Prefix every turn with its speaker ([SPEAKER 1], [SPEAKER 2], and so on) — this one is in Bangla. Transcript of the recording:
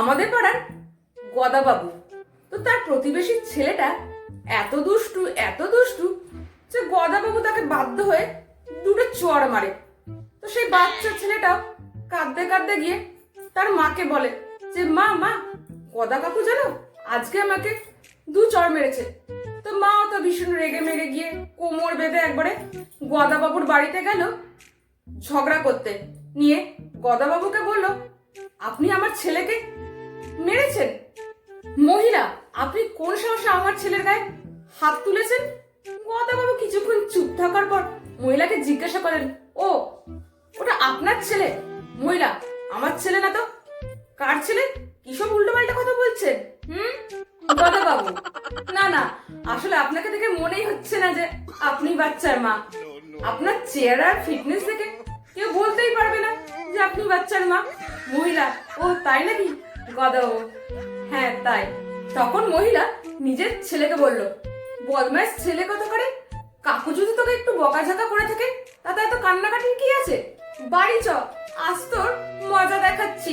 [SPEAKER 1] আমাদের পাড়ার গদাবাবু। তো তার প্রতিবেশীর ছেলেটা এত দুষ্টু এত দুষ্টু যে গদাবাবু তাকে বাধ্য হয়ে দুটো চড় মারে। তো সেই বাচ্চা ছেলেটাও কাঁদতে কাঁদতে গিয়ে তার মাকে বলে যে, মা মা, গদা কাকু জানো, আজকে আমাকে দু চড় মেরেছে। তো মা তো ভীষণ রেগে মেগে গিয়ে কোমর বেঁধে একবারে গদাবাবুর বাড়িতে গেল ঝগড়া করতে। নিয়ে গদাবাবুকে বলল, আপনি আমার ছেলেকে মহিলা, আপনি কোন সাহসে আমার ছেলের গায়ে হাত তুলেছেন? গদাবাবু কিছুক্ষণ চুপ থাকার পর মহিলাকে জিজ্ঞাসা করেন, ও, ওটা আপনার ছেলে? মহিলা, আমার ছেলে না তো? কার ছেলে? কিসব উল্টোপাল্টা কথা বলছেন? হুম? গদাবাবু না না, আসলে আপনাকে দেখে মনেই হচ্ছে না যে আপনি বাচ্চার মা। আপনার চেহারা ফিটনেস দেখে কেউ বলতেই পারবে না যে আপনি বাচ্চার মা, মহিলা। ও, তাই নাকি? গদাবাবু হ্যাঁ তাই। তখন মহিলা নিজের ছেলেকে বলল বদমাস ছেলে কত করে? কাকু যদি তোকে একটু বকাঝাকা করে থাকে, তাতে এত কান্নাকাটির কি আছে? বাড়ি চ, আজ তোর মজা দেখাচ্ছি।